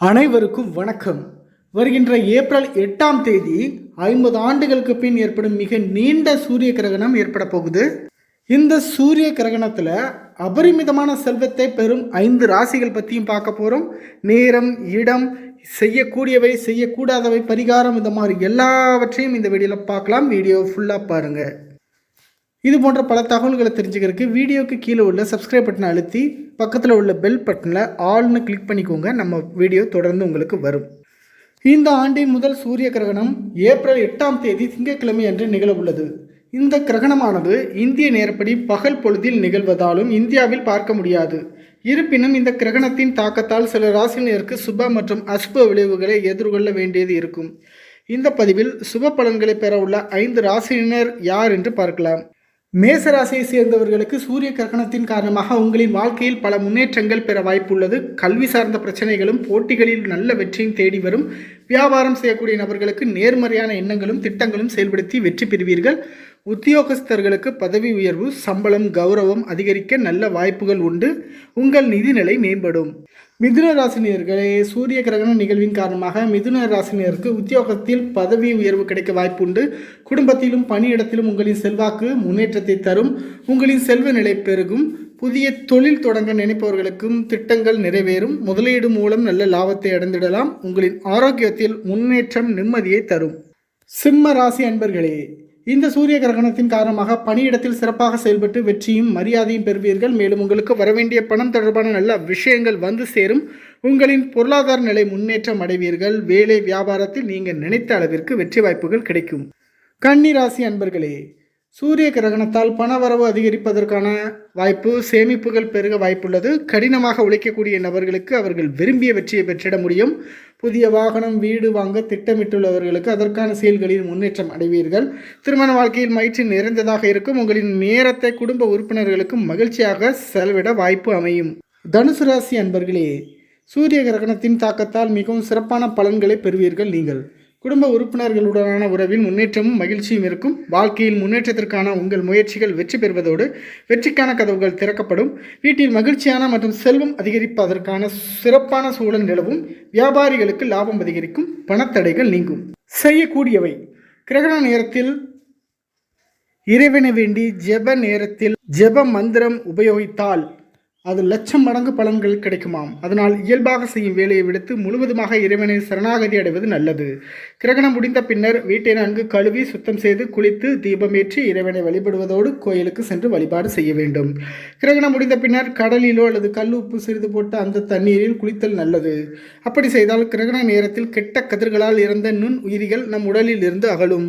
அனைவருக்கும் வணக்கம். வருகின்ற ஏப்ரல் எட்டாம் தேதி ஐம்பது ஆண்டுகளுக்கு பின் ஏற்படும் மிக நீண்ட சூரிய கிரகணம் ஏற்பட போகுது. இந்த சூரிய கிரகணத்தில் அபரிமிதமான செல்வத்தை பெறும் ஐந்து ராசிகள் பற்றியும் பார்க்க போகிறோம் நேரம் இடம் செய்யக்கூடியவை செய்யக்கூடாதவை பரிகாரம் இந்த மாதிரி எல்லாவற்றையும் இந்த வீடியோவில் பார்க்கலாம். வீடியோ ஃபுல்லாக பாருங்கள் இது போன்ற பல தகவல்களை தெரிஞ்சுக்கிறதுக்கு வீடியோக்கு கீழே உள்ள சப்ஸ்கிரைப் பட்டனை அழுத்தி பக்கத்தில் உள்ள பெல் பட்டனில் ஆல்னு கிளிக் பண்ணிக்கோங்க. நம்ம வீடியோ தொடர்ந்து உங்களுக்கு வரும். இந்த ஆண்டின் முதல் சூரிய கிரகணம் ஏப்ரல் எட்டாம் தேதி திங்கட்கிழமை அன்று நிகழவுள்ளது இந்த கிரகணமானது இந்திய நேரப்படி பகல் பொழுதில் நிகழ்வதாலும் இந்தியாவில் பார்க்க முடியாது. இருப்பினும் இந்த கிரகணத்தின் தாக்கத்தால் சில ராசினருக்கு சுப மற்றும் அசுப விளைவுகளை எதிர்கொள்ள வேண்டியது இருக்கும். இந்த பதிவில் சுப பலன்களை பெற உள்ள ஐந்து ராசியினர் யார் என்று பார்க்கலாம். மேசராசியை சேர்ந்தவர்களுக்கு சூரிய கிரகணத்தின் காரணமாக உங்களின் வாழ்க்கையில் பல முன்னேற்றங்கள் பெற வாய்ப்புள்ளது. கல்வி சார்ந்த பிரச்சனைகளும் போட்டிகளில் நல்ல வெற்றியும் தேடி வரும். வியாபாரம் செய்யக்கூடிய நபர்களுக்கு நேர்மறையான எண்ணங்களும் திட்டங்களும் செயல்படுத்தி வெற்றி பெறுவீர்கள். உத்தியோகஸ்தர்களுக்கு பதவி உயர்வு சம்பளம் கௌரவம் அதிகரிக்க நல்ல வாய்ப்புகள் உண்டு. உங்கள் நிதிநிலை மேம்படும். மிதுன ராசினியர்களே சூரிய கிரகண நிகழ்வின் காரணமாக மிதுன ராசினியருக்கு உத்தியோகத்தில் பதவி உயர்வு கிடைக்க வாய்ப்புண்டு குடும்பத்திலும் பணியிடத்திலும் உங்களின் செல்வாக்கு முன்னேற்றத்தை தரும். உங்களின் செல்வ நிலை பெருகும். புதிய தொழில் தொடங்க நினைப்பவர்களுக்கும் திட்டங்கள் நிறைவேறும். முதலீடு மூலம் நல்ல லாபத்தை அடைந்திடலாம். உங்களின் ஆரோக்கியத்தில் முன்னேற்றம் நிம்மதியை தரும். சிம்ம ராசி அன்பர்களே இந்த சூரிய கிரகணத்தின் காரணமாக பணியிடத்தில் சிறப்பாக செயல்பட்டு வெற்றியும் மரியாதையும் பெறுவீர்கள். மேலும் உங்களுக்கு வரவேண்டிய பணம் தொடர்பான நல்ல விஷயங்கள் வந்து சேரும். உங்களின் பொருளாதார நிலை முன்னேற்றம் அடைவீர்கள். வேலை வியாபாரத்தில் நீங்கள் நினைத்த அளவிற்கு வெற்றி வாய்ப்புகள் கிடைக்கும். கன்னி ராசி அன்பர்களே சூரிய கிரகணத்தால் பணவரவு அதிகரிப்பதற்கான வாய்ப்பு சேமிப்புகள் பெருக வாய்ப்புள்ளது. கடினமாக உழைக்கக்கூடிய நபர்களுக்கு அவர்கள் விரும்பிய வெற்றியை பெற்றிட முடியும். புதிய வாகனம் வீடு வாங்க திட்டமிட்டுள்ளவர்களுக்கு அதற்கான செயல்களில் முன்னேற்றம் அடைவீர்கள். திருமண வாழ்க்கையில் மகிழ்ச்சி நிறைந்ததாக இருக்கும். உங்களின் நேரத்தை குடும்ப உறுப்பினர்களுக்கு மகிழ்ச்சியாக செலவிட வாய்ப்பு அமையும். தனுசு ராசி அன்பர்களே சூரிய கிரகணத்தின் தாக்கத்தால் மிகவும் சிறப்பான பலன்களை பெறுவீர்கள் நீங்கள். குடும்ப உறுப்பினர்களுடனான உறவில் முன்னேற்றமும் மகிழ்ச்சியும் இருக்கும். வாழ்க்கையில் முன்னேற்றத்திற்கான உங்கள் முயற்சிகள் வெற்றி பெறுவதோடு வெற்றிக்கான கதவுகள் திறக்கப்படும். வீட்டில் மகிழ்ச்சியான மற்றும் செல்வம் அதிகரிப்பதற்கான சிறப்பான சூழல் நிலவும். வியாபாரிகளுக்கு லாபம் அதிகரிக்கும். பணத்தடைகள் நீங்கும். செய்யக்கூடியவை. கிரகண நேரத்தில் இறைவனை வேண்டி ஜெப நேரத்தில் ஜெப மந்திரம் உபயோகித்தால் அது லட்சம் மடங்கு பலன்கள் கிடைக்குமாம். அதனால் இயல்பாக செய்யும் வேலையை விடுத்து முழுவதுமாக இறைவனை சரணாகதி அடைவது நல்லது. கிரகணம் முடிந்த பின்னர் வீட்டை நன்கு கழுவி சுத்தம் செய்து குளித்து தீபமேற்றி இறைவனை வழிபடுவதோடு கோயிலுக்கு சென்று வழிபாடு செய்ய வேண்டும். கிரகணம் முடிந்த பின்னர் கடலிலோ அல்லது கல் உப்பு சிறிது போட்டு அந்த தண்ணீரில் குளித்தல் நல்லது. அப்படி செய்தால் கிரகண நேரத்தில் கெட்ட கதிர்களால் இறந்த நுண் உயிரிகள் நம் உடலில் இருந்து அகலும்.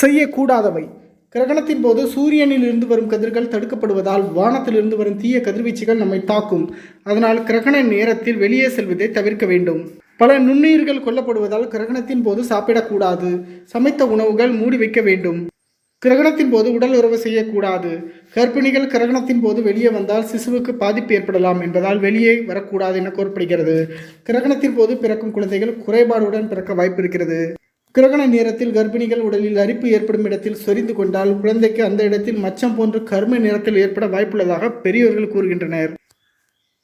செய்யக்கூடாதவை. கிரகணத்தின் போது சூரியனில் இருந்து வரும் கதிர்கள் தடுக்கப்படுவதால் வானத்திலிருந்து வரும் தீய கதிர்வீச்சுகள் நம்மை தாக்கும். அதனால் கிரகண நேரத்தில் வெளியே செல்வதை தவிர்க்க வேண்டும். பல நுண்ணுயிர்கள் கொல்லப்படுவதால் கிரகணத்தின் போது சாப்பிடக்கூடாது. சமைத்த உணவுகள் மூடி வைக்க வேண்டும். கிரகணத்தின் போது உடல் உறவு செய்யக்கூடாது. கர்ப்பிணிகள் கிரகணத்தின் போது வெளியே வந்தால் சிசுவுக்கு பாதிப்பு ஏற்படலாம் என்பதால் வெளியே வரக்கூடாது என கூறப்படுகிறது கிரகணத்தின் போது பிறக்கும் குழந்தைகள் குறைபாடுடன் பிறக்க வாய்ப்பு இருக்கிறது. கிரகண நேரத்தில் கர்ப்பிணிகள் உடலில் அரிப்பு ஏற்படும் இடத்தில் சொரிந்து கொண்டால் குழந்தைக்கு அந்த இடத்தில் மச்சம் போன்று கர்ம நேரத்தில் ஏற்பட வாய்ப்புள்ளதாக பெரியவர்கள் கூறுகின்றனர்.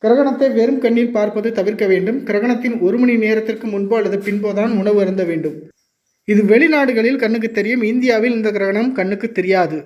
கிரகணத்தை வெறும் கண்ணில் பார்ப்பது தவிர்க்க வேண்டும். கிரகணத்தின் ஒரு மணி நேரத்திற்கு முன்போ அல்லது பின்போதான் உணவு அருந்த வேண்டும். இது வெளிநாடுகளில் கண்ணுக்கு தெரியும். இந்தியாவில் இந்த கிரகணம் கண்ணுக்கு தெரியாது.